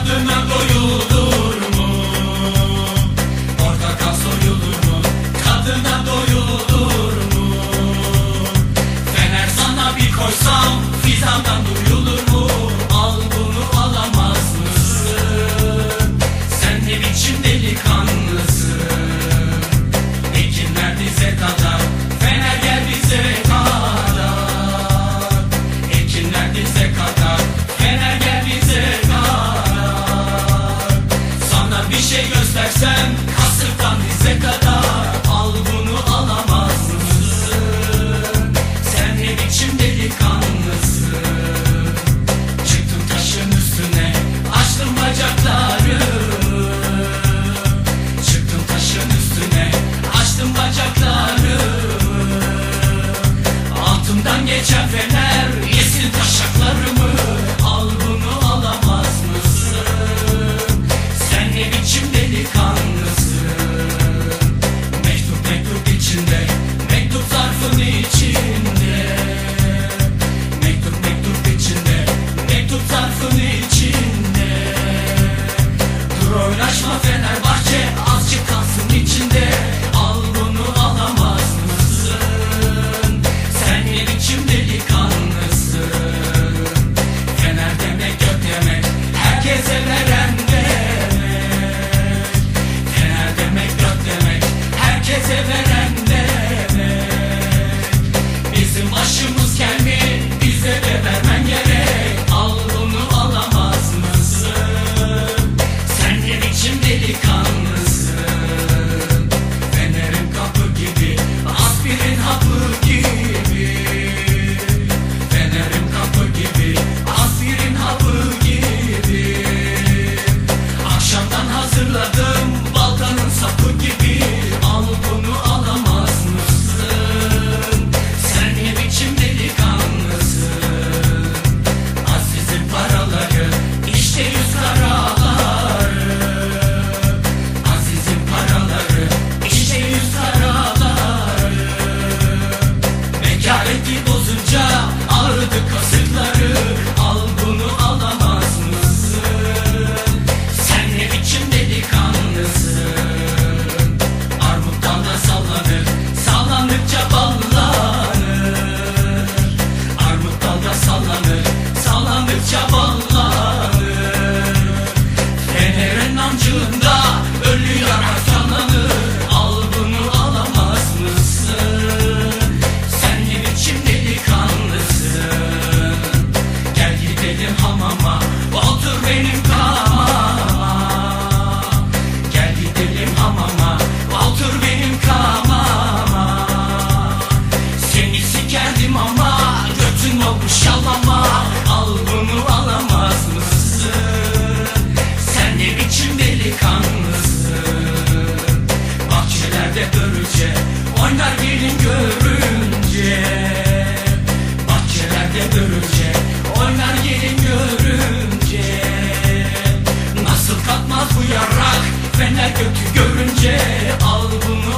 Adına doyulur mu? Portakal soyulur mu? Kadına doyulur mu? Fener sana bir koysam Fizandan duyulur görünce Al bunu